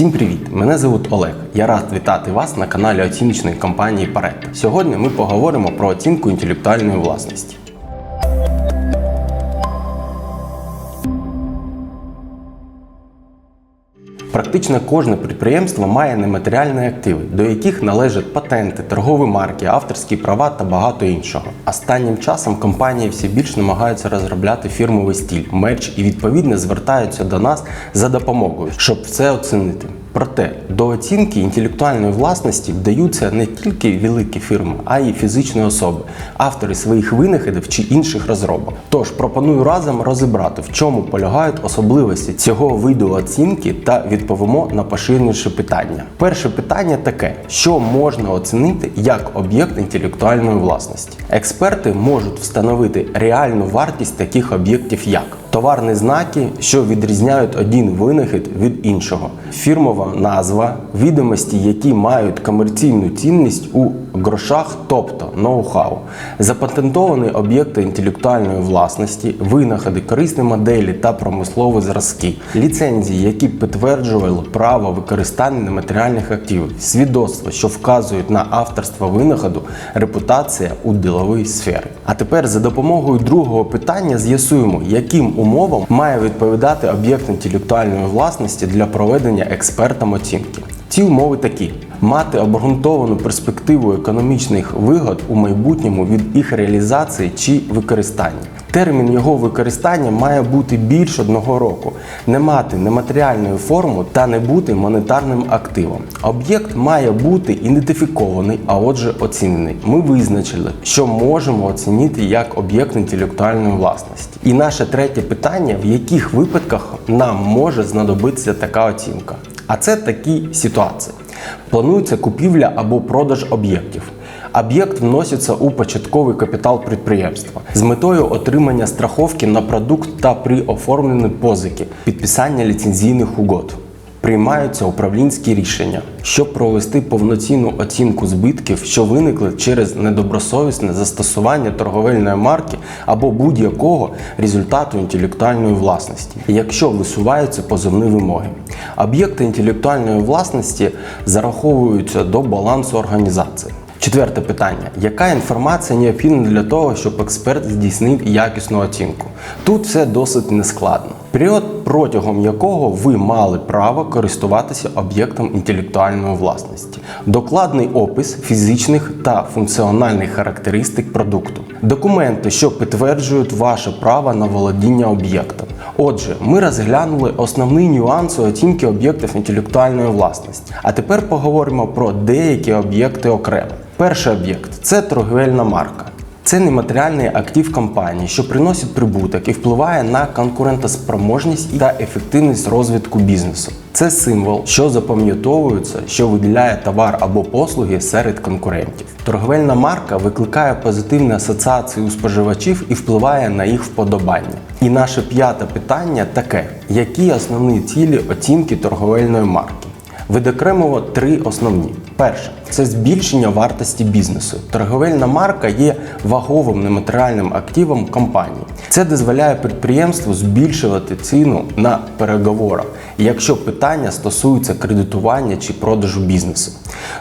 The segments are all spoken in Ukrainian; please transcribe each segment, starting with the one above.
Всім привіт! Мене звуть Олег. Я рад вітати вас на каналі оціночної компанії Парет. Сьогодні ми поговоримо про оцінку інтелектуальної власності. Практично кожне підприємство має нематеріальні активи, до яких належать патенти, торгові марки, авторські права та багато іншого. Останнім часом компанії все більш намагаються розробляти фірмовий стіль, мерч і відповідно звертаються до нас за допомогою, щоб все оцінити. Проте до оцінки інтелектуальної власності вдаються не тільки великі фірми, а й фізичні особи, автори своїх винаходів чи інших розробок. Тож пропоную разом розібрати, в чому полягають особливості цього виду оцінки та відповімо на поширеніше питання. Перше питання таке: що можна оцінити як об'єкт інтелектуальної власності? Експерти можуть встановити реальну вартість таких об'єктів як товарні знаки, що відрізняють один винахід від іншого, фірмова назва, відомості, які мають комерційну цінність у грошах, тобто ноу-хау, запатентовані об'єкти інтелектуальної власності, винаходи, корисні моделі та промислові зразки, ліцензії, які підтверджували право використання нематеріальних активів, свідоцтва, що вказують на авторство винаходу, репутація у діловій сфері. А тепер за допомогою другого питання з'ясуємо, яким умовам має відповідати об'єкт інтелектуальної власності для проведення експертом оцінки. Ці умови такі: мати обґрунтовану перспективу економічних вигод у майбутньому від їх реалізації чи використання. Термін його використання має бути більш одного року, не мати нематеріальної форми та не бути монетарним активом. Об'єкт має бути ідентифікований, а отже, оцінений. Ми визначили, що можемо оцінити як об'єкт інтелектуальної власності. І наше третє питання: в яких випадках нам може знадобитися така оцінка? А це такі ситуації. Планується купівля або продаж об'єктів. Об'єкт вноситься у початковий капітал підприємства з метою отримання страховки на продукт та при оформленні позики, підписання ліцензійних угод. Приймаються управлінські рішення, щоб провести повноцінну оцінку збитків, що виникли через недобросовісне застосування торговельної марки або будь-якого результату інтелектуальної власності, якщо висуваються позовні вимоги. Об'єкти інтелектуальної власності зараховуються до балансу організації. Четверте питання: яка інформація необхідна для того, щоб експерт здійснив якісну оцінку? Тут все досить нескладно. Період, протягом якого ви мали право користуватися об'єктом інтелектуальної власності, докладний опис фізичних та функціональних характеристик продукту, документи, що підтверджують ваше право на володіння об'єктом. Отже, ми розглянули основні нюанси оцінки об'єктів інтелектуальної власності. А тепер поговоримо про деякі об'єкти окремо. Перший об'єкт це торговельна марка. Це нематеріальний актив компанії, що приносить прибуток і впливає на конкурентоспроможність та ефективність розвитку бізнесу. Це символ, що запам'ятовується, що виділяє товар або послуги серед конкурентів. Торговельна марка викликає позитивні асоціації у споживачів і впливає на їх вподобання. І наше п'яте питання таке: які основні цілі оцінки торговельної марки? Відокремимо три основні. Перше це збільшення вартості бізнесу. Торговельна марка є ваговим нематеріальним активом компанії. Це дозволяє підприємству збільшувати ціну на переговорах, якщо питання стосуються кредитування чи продажу бізнесу.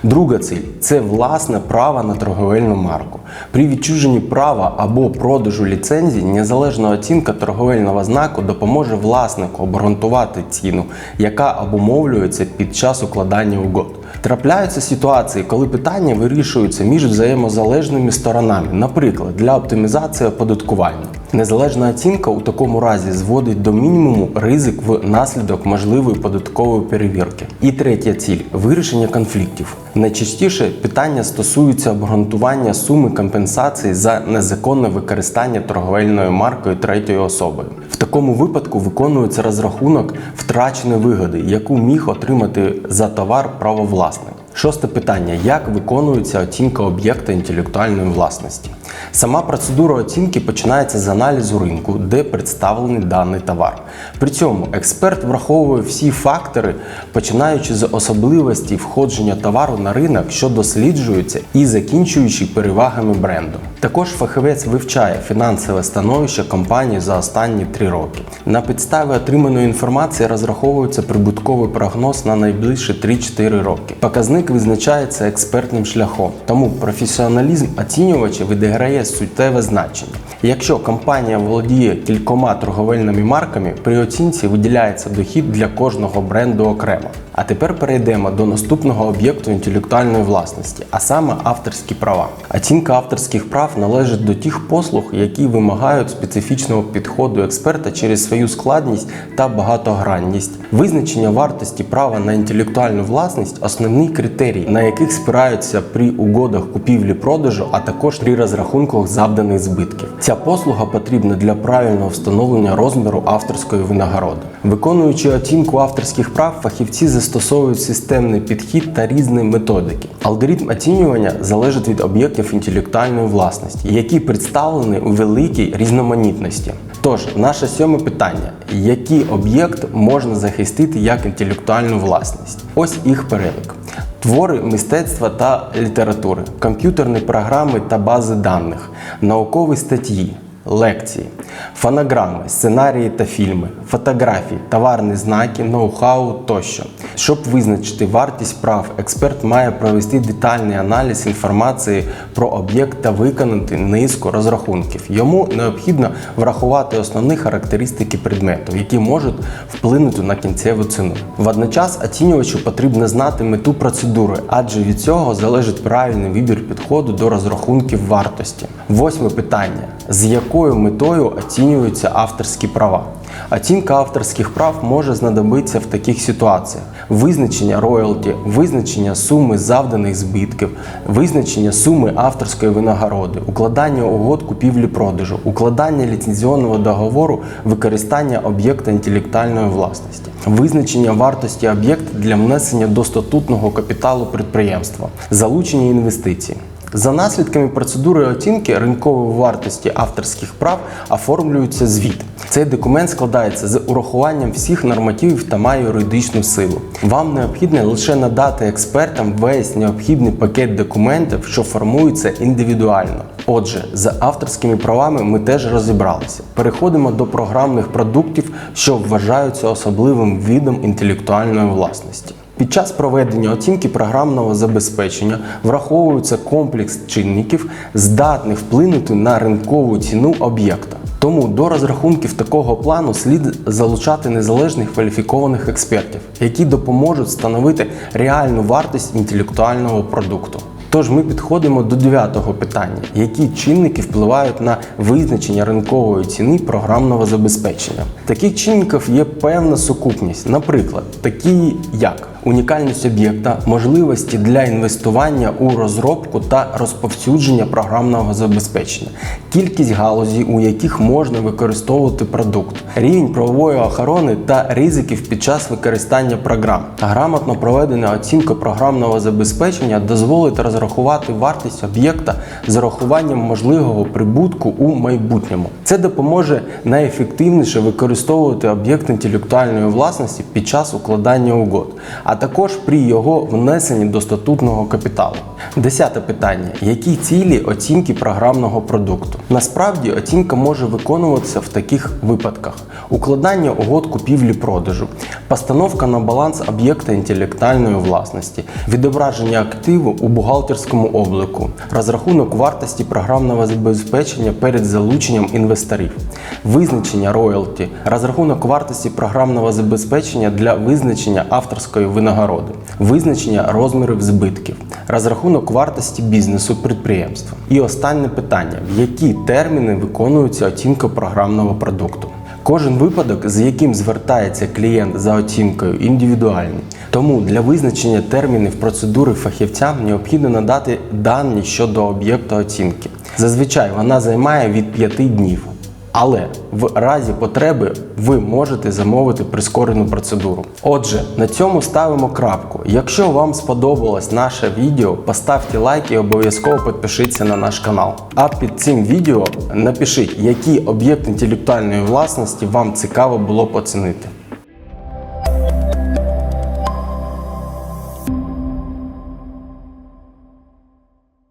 Друга ціль це власне право на торговельну марку. При відчуженні права або продажу ліцензії незалежна оцінка торговельного знаку допоможе власнику обґрунтувати ціну, яка обумовлюється під час укладання угод. Трапляються ситуації, коли питання вирішуються між взаємозалежними сторонами, наприклад, для оптимізації оподаткування. Незалежна оцінка у такому разі зводить до мінімуму ризик внаслідок можливої податкової перевірки. І третя ціль вирішення конфліктів. Найчастіше питання стосуються обґрунтування суми компенсації за незаконне використання торговельною маркою третьою особою. Такому випадку виконується розрахунок втраченої вигоди, яку міг отримати за товар правовласник. Шосте питання: як виконується оцінка об'єкта інтелектуальної власності? Сама процедура оцінки починається з аналізу ринку, де представлений даний товар. При цьому експерт враховує всі фактори, починаючи з особливості входження товару на ринок, що досліджуються, і закінчуючи перевагами бренду. Також фахівець вивчає фінансове становище компанії за останні три роки. На підставі отриманої інформації розраховується прибутковий прогноз на найближчі 3-4 роки. Показник визначається експертним шляхом, тому професіоналізм оцінювача відіграє суттєве значення. Якщо компанія володіє кількома торговельними марками, при оцінці виділяється дохід для кожного бренду окремо. А тепер перейдемо до наступного об'єкту інтелектуальної власності, а саме авторські права. Оцінка авторських прав належить до тих послуг, які вимагають специфічного підходу експерта через свою складність та багатогранність. Визначення вартості права на інтелектуальну власність основний критерій, на яких спираються при угодах купівлі-продажу, а також при розрахунках завданих збитків. Ця послуга потрібна для правильного встановлення розміру авторської винагороди. Виконуючи оцінку авторських прав, фахівці застосовують системний підхід та різні методики. Алгоритм оцінювання залежить від об'єктів інтелектуальної власності, які представлені у великій різноманітності. Тож, наше сьоме питання: який об'єкт можна захистити як інтелектуальну власність? Ось їх перелік. Твори мистецтва та літератури, комп'ютерні програми та бази даних, наукові статті, лекції, фонограми, сценарії та фільми, фотографії, товарні знаки, ноу-хау тощо. Щоб визначити вартість прав, експерт має провести детальний аналіз інформації про об'єкт та виконати низку розрахунків. Йому необхідно врахувати основні характеристики предмету, які можуть вплинути на кінцеву ціну. Водночас оцінювачу потрібно знати мету процедури, адже від цього залежить правильний вибір підходу до розрахунків вартості. Восьме питання: з якою метою оцінюються авторські права? Оцінка авторських прав може знадобитися в таких ситуаціях: визначення роялті, визначення суми завданих збитків, визначення суми авторської винагороди, укладання угод купівлі-продажу, укладання ліцензіонного договору, використання об'єкта інтелектуальної власності, визначення вартості об'єкта для внесення до статутного капіталу підприємства, залучення інвестицій. За наслідками процедури оцінки ринкової вартості авторських прав оформлюється звіт. Цей документ складається з урахуванням всіх нормативів та має юридичну силу. Вам необхідно лише надати експертам весь необхідний пакет документів, що формуються індивідуально. Отже, з авторськими правами ми теж розібралися. Переходимо до програмних продуктів, що вважаються особливим видом інтелектуальної власності. Під час проведення оцінки програмного забезпечення враховується комплекс чинників, здатних вплинути на ринкову ціну об'єкта. Тому до розрахунків такого плану слід залучати незалежних кваліфікованих експертів, які допоможуть встановити реальну вартість інтелектуального продукту. Тож ми підходимо до дев'ятого питання: які чинники впливають на визначення ринкової ціни програмного забезпечення. Таких чинників є певна сукупність, наприклад, такі як унікальність об'єкта, можливості для інвестування у розробку та розповсюдження програмного забезпечення, кількість галузей, у яких можна використовувати продукт, рівень правової охорони та ризиків під час використання програм. Грамотно проведена оцінка програмного забезпечення дозволить розрахувати вартість об'єкта з урахуванням можливого прибутку у майбутньому. Це допоможе найефективніше використовувати об'єкт інтелектуальної власності під час укладання угод а також при його внесенні до статутного капіталу. Десяте питання: які цілі оцінки програмного продукту? Насправді оцінка може виконуватися в таких випадках: укладання угод купівлі-продажу, постановка на баланс об'єкта інтелектуальної власності, відображення активу у бухгалтерському обліку, розрахунок вартості програмного забезпечення перед залученням інвесторів, визначення роялті, розрахунок вартості програмного забезпечення для визначення авторської винагороди, визначення розмірів збитків, розрахунок вартості бізнесу підприємства. І останнє питання: в які терміни виконується оцінка програмного продукту? Кожен випадок, з яким звертається клієнт за оцінкою, індивідуальний. Тому для визначення термінів процедури фахівцям необхідно надати дані щодо об'єкта оцінки. Зазвичай вона займає від 5 днів. Але в разі потреби ви можете замовити прискорену процедуру. Отже, на цьому ставимо крапку. Якщо вам сподобалось наше відео, поставте лайк і обов'язково підпишіться на наш канал. А під цим відео напишіть, які об'єкти інтелектуальної власності вам цікаво було б оцінити.